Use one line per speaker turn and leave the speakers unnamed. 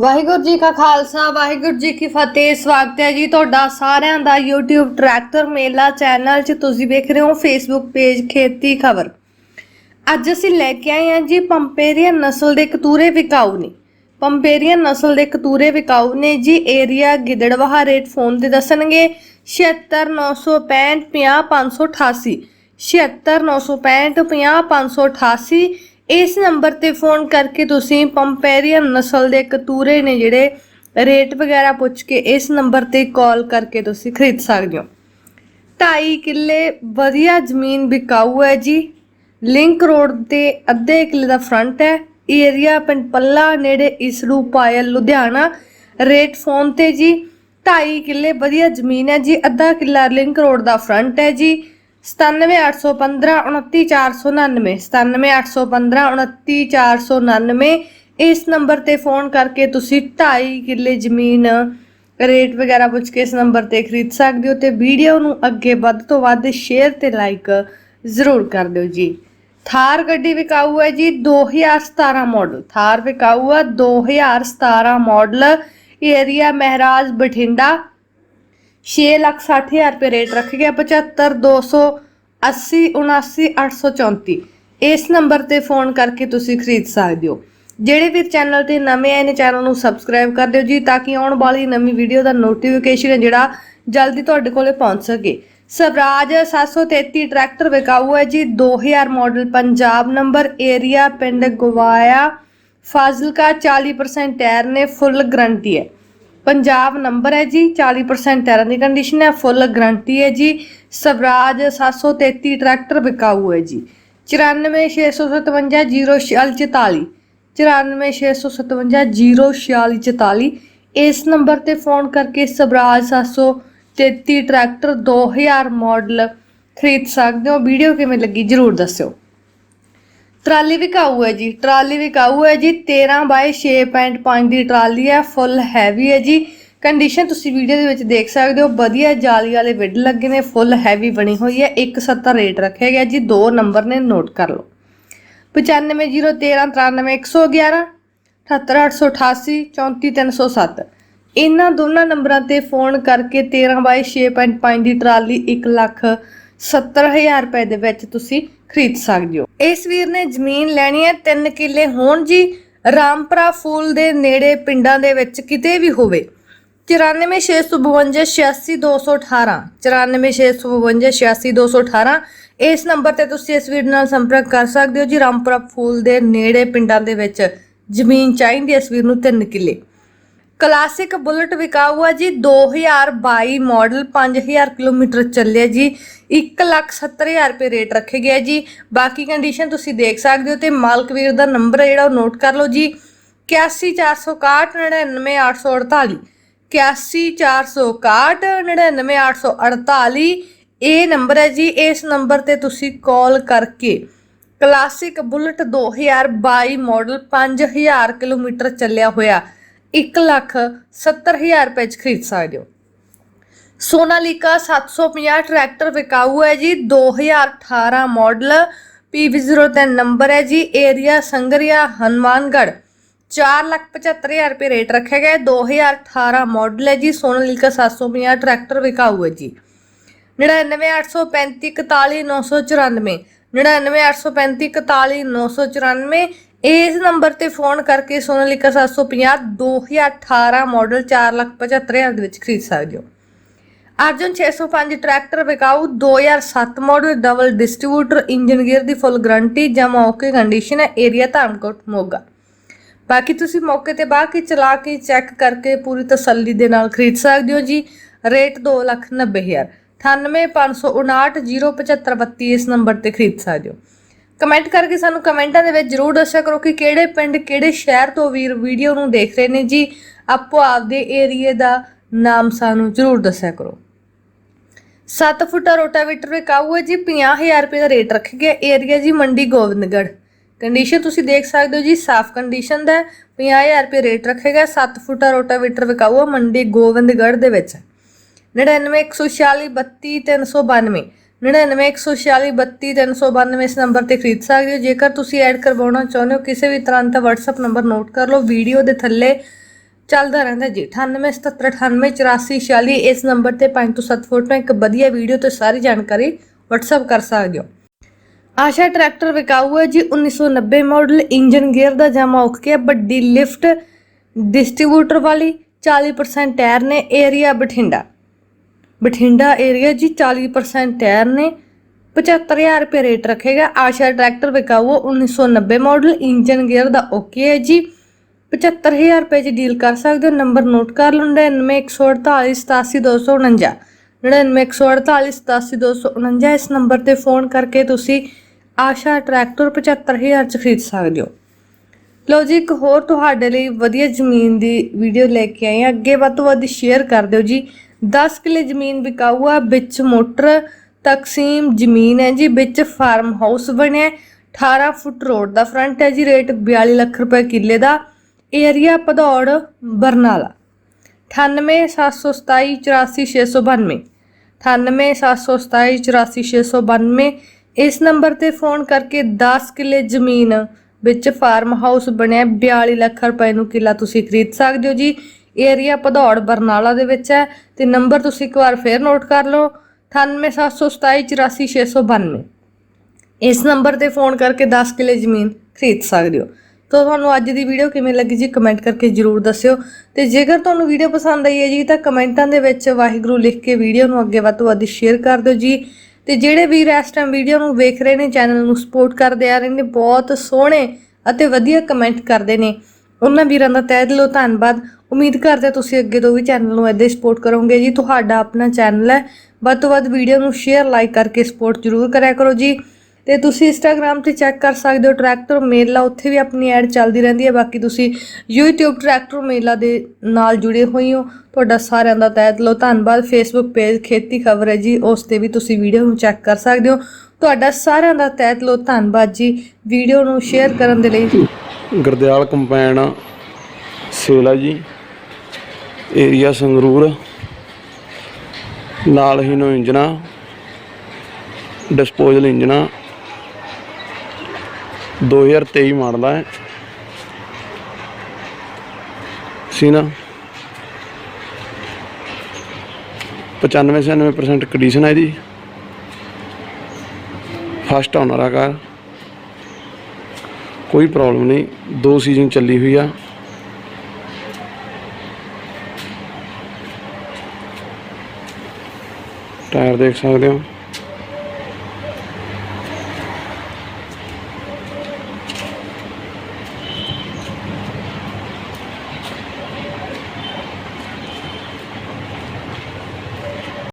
ਵਾਹਿਗੁਰੂ ਜੀ ਕਾ ਖਾਲਸਾ, ਵਾਹਿਗੁਰੂ ਜੀ ਕੀ ਫਤਿਹ। ਸਵਾਗਤ ਹੈ ਜੀ ਤੁਹਾਡਾ ਸਾਰਿਆਂ ਦਾ YouTube ਟਰੈਕਟਰ ਮੇਲਾ ਚੈਨਲ 'ਚ। ਤੁਸੀਂ ਵੇਖ ਰਹੇ ਹੋ Facebook ਪੇਜ ਖੇਤੀ ਖਬਰ। ਅੱਜ ਅਸੀਂ ਲੈ ਕੇ ਆਏ ਹਾਂ ਜੀ ਪੰਪੇਰੀਅਨ ਨਸਲ ਦੇ ਕਤੂਰੇ ਵਿਕਾਊ ਨੇ। ਪੰਪੇਰੀਅਨ ਨਸਲ ਦੇ ਕਤੂਰੇ ਵਿਕਾਊ ਨੇ ਜੀ। ਏਰੀਆ ਗਿੱਦੜਵਾਹਾ ਰੇਟ ਫੋਨ ਤੇ ਦੱਸਣਗੇ। 76965 50588 76965 50588 ਇਸ ਨੰਬਰ ਤੇ ਫੋਨ ਕਰਕੇ ਤੁਸੀਂ ਪੰਪੇਰੀਅਨ ਨਸਲ ਦੇ ਕਤੂਰੇ ਨੇ ਜਿਹੜੇ ਰੇਟ ਵਗੈਰਾ ਪੁੱਛ ਕੇ ਇਸ ਨੰਬਰ ਤੇ ਕਾਲ ਕਰਕੇ ਤੁਸੀਂ ਖਰੀਦ ਸਕਦੇ ਹੋ। 2.5 ਕਿੱਲੇ ਵਧੀਆ ਜ਼ਮੀਨ ਵਿਕਾਊ ਹੈ ਜੀ। ਲਿੰਕ ਰੋਡ ਤੇ ਅੱਧੇ ਕਿੱਲੇ ਦਾ ਫਰੰਟ ਹੈ। ਏਰੀਆ ਪਿੰਡ ਪੱਲਾ ਨੇੜੇ ਇਸਰੂ ਪਾਇਲ ਲੁਧਿਆਣਾ। ਰੇਟ ਫੋਨ ਤੇ ਜੀ। 2.5 ਕਿੱਲੇ ਵਧੀਆ ਜ਼ਮੀਨ ਹੈ ਜੀ। ਅੱਧਾ ਕਿੱਲਾ ਲਿੰਕ ਰੋਡ ਦਾ ਫਰੰਟ ਹੈ ਜੀ। 97815 29499 97815 29499 ਇਸ ਨੰਬਰ ਤੇ ਫੋਨ ਕਰਕੇ ਤੁਸੀਂ 2.5 ਕਿੱਲੇ ਜ਼ਮੀਨ, ਰੇਟ ਵਗੈਰਾ ਪੁੱਛ ਕੇ ਇਸ ਨੰਬਰ ਤੇ ਖਰੀਦ ਸਕਦੇ ਹੋ ਤੇ ਵੀਡੀਓ ਨੂੰ ਅੱਗੇ ਵੱਧ ਤੋਂ ਵੱਧ ਸ਼ੇਅਰ ਤੇ ਲਾਈਕ ਜ਼ਰੂਰ ਕਰ ਦਿਓ ਜੀ। ਥਾਰ ਗੱਡੀ ਵਿਕਾਊ ਹੈ ਜੀ 2017 ਮਾਡਲ ਥਾਰ ਵਿਕਾਊ ਹੈ 2017 ਮਾਡਲ ਏਰੀਆ ਮਹਿਰਾਜ ਬਠਿੰਡਾ। 6 ਲੱਖ 60 ਹਜ਼ਾਰ ਰੁਪਏ ਰੇਟ ਰੱਖ ਗਿਆ 75 280 79 834 ਇਸ ਨੰਬਰ ਤੇ ਫੋਨ ਕਰਕੇ ਤੁਸੀਂ ਖਰੀਦ ਸਕਦੇ ਹੋ। ਜਿਹੜੇ ਵੀ ਚੈਨਲ ਤੇ ਨਵੇਂ ਆਏ ਨੇ, ਚੈਨਲ ਨੂੰ ਸਬਸਕ੍ਰਾਈਬ ਕਰ ਦਿਓ ਜੀ, ਤਾਂ ਕਿ ਆਉਣ ਵਾਲੀ ਨਵੀਂ ਵੀਡੀਓ ਦਾ ਨੋਟੀਫਿਕੇਸ਼ਨ ਹੈ ਜਿਹੜਾ ਜਲਦੀ ਤੁਹਾਡੇ ਕੋਲੇ ਪਹੁੰਚ ਸਕੇ। ਸਵਰਾਜ 733 ਟਰੈਕਟਰ ਵਿਕਾਊ ਹੈ ਜੀ 2000 ਮਾਡਲ ਪੰਜਾਬ ਨੰਬਰ, ਏਰੀਆ ਪਿੰਡ ਗਵਾਇਆ, ਫਾਜ਼ਿਲਕਾ 40% ਟਾਇਰ ਨੇ, ਫੁੱਲ ਗਰੰਟੀ ਹੈ। ਪੰਜਾਬ ਨੰਬਰ ਹੈ ਜੀ 40% ਟਾਇਰਾਂ ਦੀ ਕੰਡੀਸ਼ਨ ਹੈ ਫੁੱਲ ਗਰੰਟੀ ਹੈ ਜੀ, ਸਵਰਾਜ 733 ਟਰੈਕਟਰ ਵਿਕਾਊ ਹੈ ਜੀ। 9465504644 9465504644 ਇਸ ਨੰਬਰ ਤੇ ਫੋਨ ਕਰਕੇ ਸਵਰਾਜ 733 ਟਰੈਕਟਰ 2000 ਮਾਡਲ ਖਰੀਦ ਸਕਦੇ ਹੋ। ਵੀਡੀਓ ਕਿਵੇਂ ਲੱਗੀ ਜਰੂਰ ਦੱਸਿਓ। ਟਰਾਲੀ ਵਿਕਾਊ ਹੈ ਜੀ, ਟਰਾਲੀ ਵਿਕਾਊ ਹੈ ਜੀ 13 ਬਾਈ 6.5 ਦੀ ਟਰਾਲੀ ਹੈ, ਫੁੱਲ ਹੈਵੀ ਹੈ ਜੀ। ਕੰਡੀਸ਼ਨ ਤੁਸੀਂ ਵੀਡੀਓ ਦੇ ਵਿੱਚ ਦੇਖ ਸਕਦੇ ਹੋ, ਵਧੀਆ ਜਾਲੀ ਵਾਲੇ ਵਿੱਡ ਲੱਗੇ ਨੇ, ਫੁੱਲ ਹੈਵੀ ਬਣੀ ਹੋਈ ਹੈ 170 ਰੇਟ ਰੱਖਿਆ ਗਿਆ ਜੀ, ਦੋ ਨੰਬਰ ਨੇ ਨੋਟ ਕਰ ਲਓ। 9501393111 78888 34307 ਇਹਨਾਂ ਦੋਨਾਂ ਨੰਬਰਾਂ ਤੇ ਫੋਨ ਕਰਕੇ 13 ਬਾਈ 6.5 ਦੀ ਟਰਾਲੀ 1 ਲੱਖ 70000 ਰੁਪਏ ਦੇ ਵਿੱਚ ਤੁਸੀਂ ਖਰੀਦ ਸਕਦੇ ਹੋ। ਇਸ ਵੀਰ ਨੇ ਜ਼ਮੀਨ ਲੈਣੀ ਹੈ 3 ਕਿੱਲੇ। ਹੋਣ ਜੀ ਰਾਮਪਰਾ ਫੂਲ ਦੇ ਨੇੜੇ ਪਿੰਡਾਂ ਦੇ ਵਿੱਚ ਕਿਤੇ ਵੀ ਹੋਵੇ 9465586218 9465586218 ਇਸ ਨੰਬਰ ਤੇ ਤੁਸੀਂ ਇਸ ਵੀਰ ਨਾਲ ਸੰਪਰਕ ਕਰ ਸਕਦੇ ਹੋ ਜੀ। ਰਾਮਪੁਰਾ ਫੂਲ ਦੇ ਨੇੜੇ ਪਿੰਡਾਂ ਦੇ ਵਿੱਚ ਜ਼ਮੀਨ ਚਾਹੀਦੀ ਹੈ ਇਸ ਵੀਰ ਨੂੰ 3 ਕਿੱਲੇ। ਕਲਾਸਿਕ ਬੁਲਟ ਵਿਕਾਊ ਹੈ ਜੀ 2022 ਮਾਡਲ 5000 ਕਿਲੋਮੀਟਰ ਚੱਲਿਆ ਜੀ 170000 ਰੁਪਏ ਰੇਟ ਰੱਖੇ ਗਿਆ ਜੀ। ਬਾਕੀ ਕੰਡੀਸ਼ਨ ਤੁਸੀਂ ਦੇਖ ਸਕਦੇ ਹੋ ਤੇ ਮਾਲਕ ਵੀਰ ਦਾ ਨੰਬਰ ਹੈ ਜਿਹੜਾ ਉਹ ਨੋਟ ਕਰ ਲਓ ਜੀ। 8146199848 8146199848 ਇਹ ਨੰਬਰ ਹੈ ਜੀ। ਇਸ ਨੰਬਰ ਤੇ ਤੁਸੀਂ ਕਾਲ ਕਰਕੇ ਕਲਾਸਿਕ ਬੁਲਟ 2022 ਮਾਡਲ 5000 ਕਿਲੋਮੀਟਰ ਚੱਲਿਆ ਹੋਇਆ। 170000 ਰੁਪਏ ਚ ਖਰੀਦ ਸਕਦੇ ਹੋ। ਸੋਨਾਲੀਕਾ 750 ਟਰੈਕਟਰ ਵਿਕਾਊ ਹੈ ਜੀ। 2018 ਮਾਡਲ PV03 ਨੰਬਰ ਹੈ ਜੀ। ਏਰੀਆ ਸੰਗਰੀਆ, ਹਨੂਮਾਨਗੜ੍ਹ। 475000 ਰੁਪਏ ਰੇਟ ਰੱਖਿਆ ਗਿਆ ਹੈ। 2018 ਮਾਡਲ ਹੈ ਜੀ। ਸੋਨਾਲੀਕਾ 750 ਟਰੈਕਟਰ ਵਿਕਾਊ ਹੈ ਜੀ। 9985341994 9985341994 ਇਸ ਨੰਬਰ ਤੇ ਫੋਨ ਕਰਕੇ ਸੋਨਾਲੀਕਾ 750 2018 ਮਾਡਲ 475000 ਦੇ ਵਿੱਚ ਖਰੀਦ ਸਕਦੇ ਹੋ। ਅਰਜਨ 605 ਟਰੈਕਟਰ ਵਿਕਾਊ 2007 model double distributor engine gear ਦੀ ਫੁੱਲ ਗਾਰੰਟੀ ਜਮਾ ਓਕੇ ਕੰਡੀਸ਼ਨ ਹੈ ਏਰੀਆ ਧਾਨਕੋਟ ਮੋਗਾ। ਬਾਕੀ ਤੁਸੀਂ ਮੌਕੇ ਤੇ ਬਾਅਦ ਕੇ ਚਲਾ ਕੇ ਚੈੱਕ ਕਰਕੇ ਪੂਰੀ ਤਸੱਲੀ ਦੇ ਨਾਲ ਖਰੀਦ ਸਕਦੇ ਹੋ ਜੀ। ਰੇਟ 290000 9855507532 ਇਸ ਨੰਬਰ ਤੇ ਖਰੀਦ ਸਕਦੇ ਹੋ। ਕਮੈਂਟ ਕਰਕੇ ਸਾਨੂੰ ਕਮੈਂਟਾਂ ਦੇ ਵਿੱਚ ਜਰੂਰ ਦੱਸਿਆ ਕਰੋ ਕਿ ਕਿਹੜੇ ਪਿੰਡ, ਕਿਹੜੇ ਸ਼ਹਿਰ ਤੋਂ ਵੀਰ ਵੀਡੀਓ ਨੂੰ ਦੇਖ ਰਹੇ ਨੇ ਜੀ। ਆਪੋ ਆਪਦੇ ਏਰੀਏ ਦਾ ਨਾਮ ਸਾਨੂੰ ਜਰੂਰ ਦੱਸਿਆ ਕਰੋ। 7 ਫੁੱਟਾ ਰੋਟਾਵੇਟਰ ਵਿਕਾਊ ਹੈ ਜੀ 50000 ਰੁਪਏ ਦਾ ਰੇਟ ਰੱਖਿਆ ਗਿਆ ਏਰੀਆ ਜੀ ਮੰਡੀ ਗੋਬਿੰਦਗੜ੍ਹ। ਕੰਡੀਸ਼ਨ ਤੁਸੀਂ ਦੇਖ ਸਕਦੇ ਹੋ ਜੀ, ਸਾਫ਼ ਕੰਡੀਸ਼ਨ ਦਾ ਹੈ। 50000 ਰੁਪਏ ਰੇਟ ਰੱਖੇਗਾ ਗਿਆ 7 ਫੁੱਟਾ ਰੋਟਾਵੇਟਰ ਵਿਕਾਊ ਹੈ ਮੰਡੀ ਗੋਬਿੰਦਗੜ੍ਹ ਦੇ ਵਿੱਚ। 9914432392 9914432392 ਇਸ ਨੰਬਰ ਤੇ ਖਰੀਦ ਸਕਦੇ ਹੋ। ਜੇਕਰ ਤੁਸੀਂ ਐਡ ਕਰਵਾਉਣਾ ਚਾਹੁੰਦੇ ਹੋ, ਕਿਸੇ ਵੀ ਤਰ੍ਹਾਂ ਦਾ WhatsApp ਨੰਬਰ ਨੋਟ ਕਰ ਲਓ। ਵੀਡੀਓ ਦੇ ਥੱਲੇ ਚੱਲਦਾ ਰਹਿੰਦਾ ਜੀ। 9877988446 ਇਸ ਨੰਬਰ ਤੇ 5 ਤੋਂ 7 ਫੋਟੋ ਇੱਕ ਵਧੀਆ ਵੀਡੀਓ ਤੇ ਸਾਰੀ ਜਾਣਕਾਰੀ WhatsApp ਕਰ ਸਕਦੇ ਹੋ। ਆਸ਼ਾ ਟਰੈਕਟਰ ਵਿਕਾਊ ਹੈ ਜੀ 1990 ਮਾਡਲ, ਇੰਜਨ ਗੇਅਰ ਦਾ ਜਮਾ ਓਕੇ ਹੈ, ਵੱਡੀ ਲਿਫਟ, ਡਿਸਟ੍ਰੀਬਿਊਟਰ ਵਾਲੀ 40% ਟਾਇਰ ਨੇ, ਏਰੀਆ ਬਠਿੰਡਾ। ਬਠਿੰਡਾ ਏਰੀਆ ਜੀ 40% ਟਾਇਰ ਨੇ 75000 ਰੁਪਏ ਰੇਟ ਰੱਖੇਗਾ। ਆਸ਼ਾ ਟਰੈਕਟਰ ਵਿਕਾਊ 1990 ਮਾਡਲ ਇੰਜਨ ਗੇਅਰ ਦਾ ਓਕੇ ਹੈ ਜੀ। 75000 ਰੁਪਏ ਚ ਡੀਲ ਕਰ ਸਕਦੇ ਹੋ। ਨੰਬਰ ਨੋਟ ਕਰ ਲਓ 9914487249 9914487249 ਇਸ ਨੰਬਰ ਤੇ ਫੋਨ ਕਰਕੇ ਤੁਸੀਂ ਆਸ਼ਾ ਟਰੈਕਟਰ 75000 ਚ ਖਰੀਦ ਸਕਦੇ ਹੋ। ਲੋ ਜੀ, ਇੱਕ ਹੋਰ ਤੁਹਾਡੇ ਲਈ ਵਧੀਆ ਜ਼ਮੀਨ ਦੀ ਵੀਡੀਓ ਲੈ ਕੇ ਆਏ ਹਾਂ। ਅੱਗੇ ਵੱਧ ਤੋਂ ਵੱਧ ਸ਼ੇਅਰ ਕਰ ਦਿਓ ਜੀ। 10 ਕਿੱਲੇ ਜ਼ਮੀਨ ਵਿਕਾਊ ਆ, ਵਿੱਚ ਮੋਟਰ ਤਕਸੀਮ ਜ਼ਮੀਨ ਹੈ ਜੀ, ਵਿੱਚ ਫਾਰਮ ਹਾਊਸ ਬਣਿਆ ਹੈ। 18 ਫੁੱਟ ਰੋਡ ਦਾ ਫਰੰਟ ਹੈ ਜੀ ਰੇਟ 42 ਲੱਖ ਰੁਪਏ ਕਿੱਲੇ ਦਾ। ਏਰੀਆ ਭਦੌੜ, ਬਰਨਾਲਾ। 987727849692 987727849692 ਇਸ ਨੰਬਰ ਤੇ ਫੋਨ ਕਰਕੇ 10 ਕਿੱਲੇ ਜ਼ਮੀਨ ਵਿੱਚ ਫਾਰਮ ਹਾਊਸ ਬਣਿਆ 42 ਲੱਖ ਰੁਪਏ ਨੂੰ ਕਿੱਲਾ ਤੁਸੀਂ ਖਰੀਦ ਸਕਦੇ ਹੋ ਜੀ। ਏਰੀਆ ਭਦੌੜ ਬਰਨਾਲਾ ਦੇ ਵਿੱਚ ਹੈ ਤੇ ਨੰਬਰ ਤੁਸੀਂ ਇੱਕ ਵਾਰ ਫੇਰ ਨੋਟ ਕਰ ਲਓ 987727849692 ਇਸ ਨੰਬਰ ਤੇ ਫੋਨ ਕਰਕੇ 10 ਕਿੱਲੇ ਜ਼ਮੀਨ ਖਰੀਦ ਸਕਦੇ ਹੋ। ਤਾਂ ਤੁਹਾਨੂੰ ਅੱਜ ਦੀ ਵੀਡੀਓ ਕਿਵੇਂ ਲੱਗੀ ਜੀ ਕਮੈਂਟ ਕਰਕੇ ਜਰੂਰ ਦੱਸਿਓ। ਤੇ ਜੇਕਰ ਤੁਹਾਨੂੰ ਵੀਡੀਓ ਪਸੰਦ ਆਈ ਹੈ ਜੀ, ਤਾਂ ਕਮੈਂਟਾਂ ਦੇ ਵਿੱਚ ਵਾਹਿਗੁਰੂ ਲਿਖ ਕੇ ਵੀਡੀਓ ਨੂੰ ਅੱਗੇ ਵੱਧ ਤੋਂ ਵੱਧ ਸ਼ੇਅਰ ਕਰ ਦਿਓ ਜੀ। ਤੇ ਜਿਹੜੇ ਵੀਰ ਇਸ ਟਾਈਮ ਵੀਡੀਓ ਨੂੰ ਵੇਖ ਰਹੇ ਨੇ ਚੈਨਲ ਨੂੰ ਸਪੋਰਟ ਕਰਦੇ ਆ ਰਹੇ ਨੇ, ਬਹੁਤ ਸੋਹਣੇ ਅਤੇ ਵਧੀਆ ਕਮੈਂਟ ਕਰਦੇ ਨੇ। ਉਹਨਾਂ ਵੀਰਾਂ ਦਾ ਤਹਿ ਦਿਲੋਂ ਧੰਨਵਾਦ। ਉਮੀਦ ਕਰਦੇ ਤੁਸੀਂ ਅੱਗੇ ਤੋਂ ਵੀ ਚੈਨਲ ਨੂੰ ਏਦਾਂ ਹੀ ਸਪੋਰਟ ਕਰੋਗੇ ਜੀ। ਤੁਹਾਡਾ ਆਪਣਾ ਚੈਨਲ ਹੈ। ਵੱਧ ਤੋਂ ਵੱਧ ਵੀਡੀਓ ਨੂੰ ਸ਼ੇਅਰ ਲਾਈਕ ਕਰਕੇ ਸਪੋਰਟ ਜ਼ਰੂਰ ਕਰਿਆ ਕਰੋ ਜੀ। ਤੇ ਤੁਸੀਂ ਇੰਸਟਾਗ੍ਰam ਤੇ ਚੈੱਕ ਕਰ ਸਕਦੇ ਹੋ ਟਰੈਕਟਰ ਮੇਲਾ ਉੱਥੇ ਵੀ ਆਪਣੀ ਐਡ ਚੱਲਦੀ ਰਹਿੰਦੀ ਹੈ। ਬਾਕੀ ਤੁਸੀਂ YouTube ਟਰੈਕਟਰ ਮੇਲਾ ਦੇ ਨਾਲ ਜੁੜੇ ਹੋਏ ਹੋ। ਤੁਹਾਡਾ ਸਾਰਿਆਂ ਦਾ ਤਹਿ ਦਿਲੋਂ ਧੰਨਵਾਦ। Facebook ਪੇਜ ਖੇਤੀ ਖਬਰ ਹੈ ਜੀ। ਉਸ ਤੇ ਵੀ ਤੁਸੀਂ ਵੀਡੀਓ ਨੂੰ ਚੈੱਕ ਕਰ ਸਕਦੇ ਹੋ। ਤੁਹਾਡਾ ਸਾਰਿਆਂ ਦਾ ਤਹਿ ਦਿਲੋਂ ਧੰਨਵਾਦ ਜੀ। ਵੀਡੀਓ ਨੂੰ ਸ਼ੇਅਰ ਕਰਨ ਦੇ ਲਈ
ਗਰਦਿਆਲ ਕੰਪੈਨ, ਸੇਲਾ ਜੀ, ਏਰੀਆ ਸੰਗਰੂਰ, ਨਾਲ ਹੀ ਨੋ ਇੰਜਣਾ ਡਿਸਪੋਜ਼ਲ ਇੰਜਣਾ 2023 ਮਾਡਲ ਹੈ ਸੀ ਨਾ 95 96% ਕੰਡੀਸ਼ਨ ਹੈ ਜੀ ਫਸਟ ਓਨਰ ਆ ਕਾਰ। ਕੋਈ ਪ੍ਰੋਬਲਮ ਨਹੀਂ ਦੋ ਸੀਜ਼ਨ ਚੱਲੀ ਹੋਈ ਆ। ਟਾਇਰ ਦੇਖ ਸਕਦੇ ਹੋ।